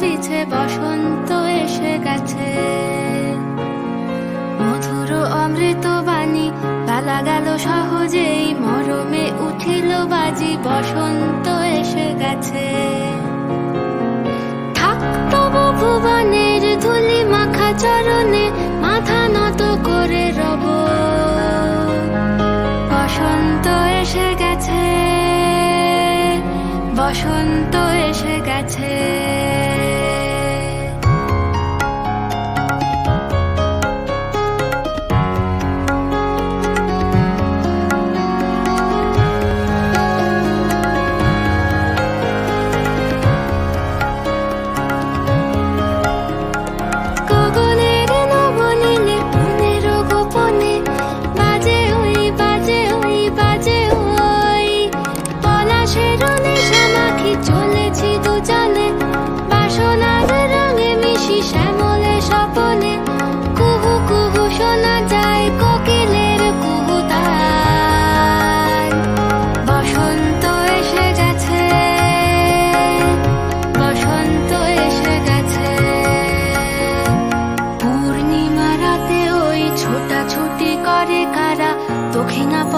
পিছে বসন্ত এসে গেছে। মধুর অমৃত বাণী, বেলা গেল সহজেই, মরমে উঠিল বাজি, বসন্ত এসে গেছে। বসন্ত এসে গেছে।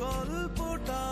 গল্প